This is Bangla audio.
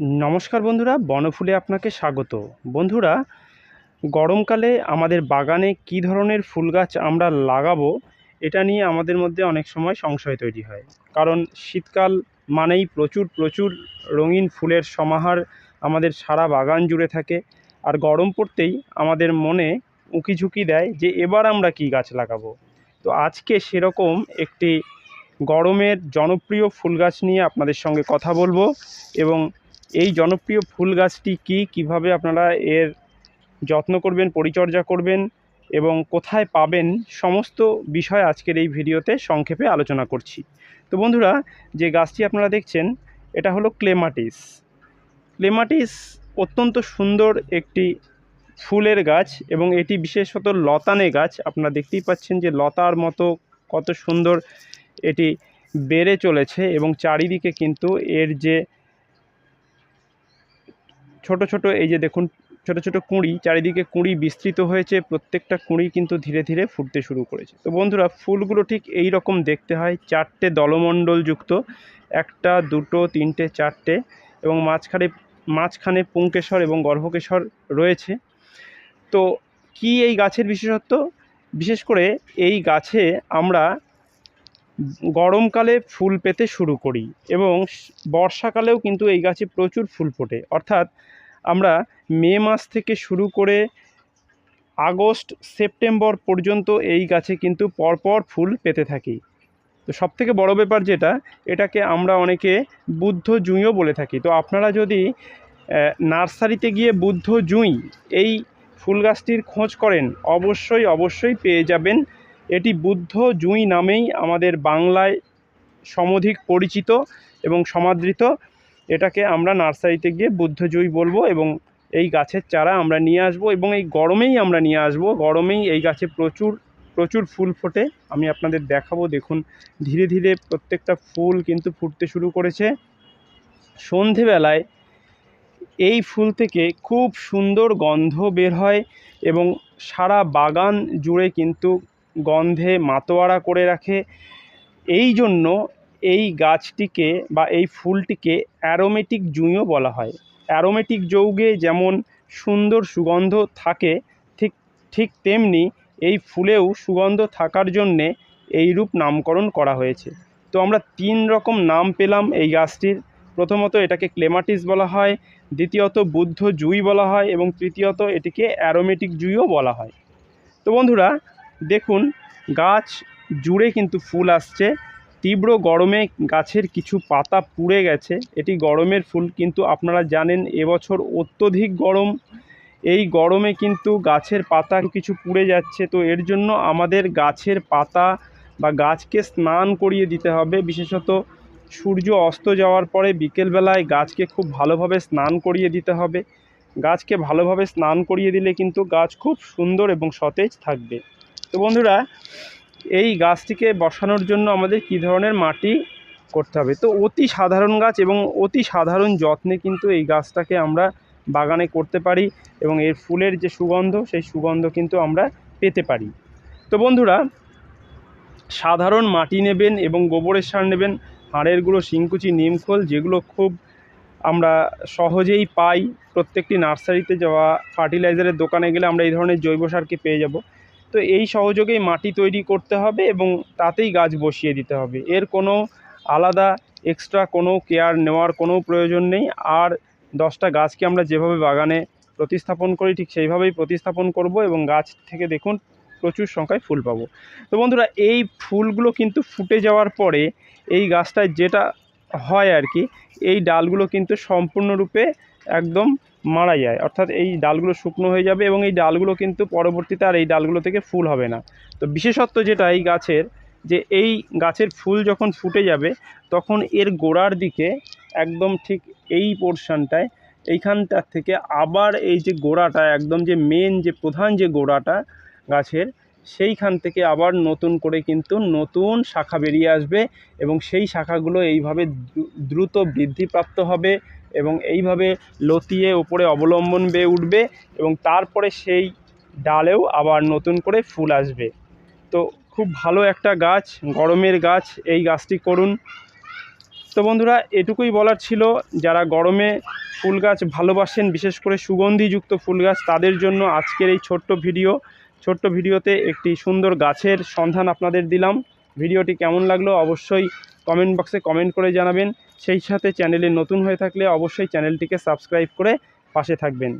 নমস্কার বন্ধুরা, বনফুলে আপনাকে স্বাগত। বন্ধুরা, গরমকালে আমাদের বাগানে কী ধরনের ফুল গাছ আমরা লাগাবো, এটা নিয়ে আমাদের মধ্যে অনেক সময় সংশয় তৈরি হয়। কারণ শীতকাল মানেই প্রচুর প্রচুর রঙিন ফুলের সমাহার আমাদের সারা বাগান জুড়ে থাকে। আর গরম পড়তেই আমাদের মনে উঁকি ঝুঁকি দেয় যে এবার আমরা কী গাছ লাগাবো। তো আজকে সেরকম একটি গরমের জনপ্রিয় ফুল গাছ নিয়ে আপনাদের সঙ্গে কথা বলব এবং এই জনপ্রিয় ফুল গাছটি কি? কীভাবে আপনারা এর যত্ন করবেন, পরিচর্যা করবেন এবং কোথায় পাবেন? সমস্ত বিষয় আজকের এই ভিডিওতে সংক্ষেপে আলোচনা করছি। তো বন্ধুরা, যে গাছটি আপনারা দেখছেন, এটা হলো ক্লেমাটিস। ক্লেমাটিস অত্যন্ত সুন্দর একটি ফুলের গাছ এবং এটি বিশেষত লতানে গাছ। আপনারা দেখতেই পাচ্ছেন যে লতার মতো কত সুন্দর এটি বেড়ে চলেছে এবং চারিদিকে কিন্তু এর যে ছোট ছোট এই যে দেখুন, ছোট ছোট কুঁড়ি, চারিদিকে কুঁড়ি বিস্তৃত হয়েছে, প্রত্যেকটা কুঁড়ি কিন্তু ধীরে ধীরে ফুটতে শুরু করেছে। তো বন্ধুরা, ফুলগুলো ঠিক এই রকম দেখতে হয়, চারটে দলমণ্ডলযুক্ত, একটা, দুটো, তিনটে, চারটে এবং মাঝখানে মাঝখানে পুংকেশর এবং গর্ভকেশ্বর রয়েছে। তো কি এই গাছের বিশেষত্ব? বিশেষ করে এই গাছে আমরা গরমকালে ফুল পেতে শুরু করি এবং বর্ষাকালেও কিন্তু এই গাছে প্রচুর ফুল ফোটে। অর্থাৎ আমরা মে মাস থেকে শুরু করে আগস্ট, সেপ্টেম্বর পর্যন্ত এই গাছে কিন্তু পরপর ফুল পেতে থাকি। তো সবথেকে বড় ব্যাপার যেটা, এটাকে আমরা অনেকে বুদ্ধ জুঁইও বলে থাকি। তো আপনারা যদি নার্সারিতে গিয়ে বুদ্ধ জুঁই এই ফুল গাছটির খোঁজ করেন, অবশ্যই অবশ্যই পেয়ে যাবেন এটি বুদ্ধ জুঁই নামেই আমাদের বাংলায় সমধিক পরিচিত এবং সমাদৃত। এটাকে আমরা নার্সারিতে গিয়ে বুদ্ধ জুঁই বলব এবং এই গাছের চারা আমরা নিয়ে আসব এবং এই গরমেই আমরা নিয়ে আসব। গরমেই এই গাছে প্রচুর প্রচুর ফুল ফোটে। আমি আপনাদের দেখাবো, দেখুন, ধীরে ধীরে প্রত্যেকটা ফুল কিন্তু ফুটতে শুরু করেছে। সন্ধেবেলায় এই ফুল থেকে খুব সুন্দর গন্ধ বের হয় এবং সারা বাগান জুড়ে কিন্তু গন্ধে মাতোয়ারা করে রাখে। এই জন্য এই গাছটিকে বা এই ফুলটিকে অ্যারোমেটিক জুঁইও বলা হয়। অ্যারোমেটিক যৌগে যেমন সুন্দর সুগন্ধ থাকে, ঠিক ঠিক তেমনি এই ফুলেও সুগন্ধ থাকার জন্যে এইরূপ নামকরণ করা হয়েছে। তো আমরা তিন রকম নাম পেলাম এই গাছটির। প্রথমত এটাকে ক্লেমাটিস বলা হয়, দ্বিতীয়ত বুদ্ধ জুই বলা হয় এবং তৃতীয়ত এটিকে অ্যারোমেটিক জুইও বলা হয়। তো বন্ধুরা দেখুন, গাছ জুড়ে কিন্তু ফুল আসছে। তীব্র গরমে গাছের কিছু পাতা পুড়ে গেছে। এটি গরমের ফুল, কিন্তু আপনারা জানেন, এবছর অত্যধিক গরম। এই গরমে কিন্তু গাছের পাতা কিছু পুড়ে যাচ্ছে। তো এর জন্য আমাদের গাছের পাতা বা গাছকে স্নান করিয়ে দিতে হবে। বিশেষত সূর্য অস্ত যাওয়ার পরে বিকেলবেলায় গাছকে খুব ভালোভাবে স্নান করিয়ে দিতে হবে। গাছকে ভালোভাবে স্নান করিয়ে দিলে কিন্তু গাছ খুব সুন্দর এবং সতেজ থাকবে। তো বন্ধুরা, এই গাছটিকে বসানোর জন্য আমাদের কী ধরনের মাটি করতে হবে? তো অতি সাধারণ গাছ এবং অতি সাধারণ যত্নে কিন্তু এই গাছটাকে আমরা বাগানে করতে পারি এবং এর ফুলের যে সুগন্ধ, সেই সুগন্ধ কিন্তু আমরা পেতে পারি। তো বন্ধুরা, সাধারণ মাটি নেবেন এবং গোবরের সার নেবেন, হাড়ের গুঁড়ো, শিংকুচি, নিমখোল যেগুলো খুব আমরা সহজেই পাই। প্রত্যেকটি নার্সারিতে যাওয়া, ফার্টিলাইজারের দোকানে গেলে আমরা এই ধরনের জৈব সারকে পেয়ে যাব। তো এই সহযোগেই মাটি তৈরি করতে হবে এবং তাতেই গাছ বসিয়ে দিতে হবে। এর কোনো আলাদা এক্সট্রা কোনো কেয়ার নেওয়ার কোনো প্রয়োজন নেই। আর দশটা গাছকে আমরা যেভাবে বাগানে প্রতিস্থাপন করি, ঠিক সেইভাবেই প্রতিস্থাপন করব এবং গাছ থেকে দেখুন প্রচুর সংখ্যায় ফুল পাবো। তো বন্ধুরা, এই ফুলগুলো কিন্তু ফুটে যাওয়ার পরে এই গাছটায় যেটা হয় আর কি, এই ডালগুলো কিন্তু সম্পূর্ণরূপে একদম মারা যায়। অর্থাৎ এই ডালগুলো শুকনো হয়ে যাবে এবং এই ডালগুলো কিন্তু পরবর্তীতে আর এই ডালগুলো থেকে ফুল হবে না। তো বিশেষত্ব যেটা এই গাছের, যে এই গাছের ফুল যখন ফুটে যাবে, তখন এর গোড়ার দিকে একদম ঠিক এই পোর্শনটায় এইখানটার থেকে আবার এই যে গোড়াটা, একদম যে মেন যে প্রধান যে গোড়াটা গাছের, সেইখান থেকে আবার নতুন করে কিন্তু নতুন শাখা বেরিয়ে আসবে এবং সেই শাখাগুলো এইভাবে দ্রুত বৃদ্ধিপ্রাপ্ত হবে। এবং এইভাবে লতিয়ে ওপরে অবলম্বন বেয়ে উঠবে এবং তারপরে সেই ডালেও আবার নতুন করে ফুল আসবে। তো খুব ভালো একটা গাছ, গরমের গাছ, এই গাছটি করুন। তো বন্ধুরা, এটুকুই বলার ছিল, যারা গরমে ফুল গাছ ভালোবাসেন, বিশেষ করে সুগন্ধিযুক্ত ফুল গাছ, তাদের জন্য আজকের এই ছোট্ট ভিডিও। ছোট্ট ভিডিওতে একটি সুন্দর গাছের সন্ধান আপনাদের দিলাম। ভিডিওটি কেমন লাগল অবশ্যই কমেন্ট বক্সে কমেন্ট করে জানাবেন। সেই সাথে চ্যানেলে নতুন হয়ে থাকলে অবশ্যই চ্যানেলটিকে সাবস্ক্রাইব করে পাশে থাকবেন।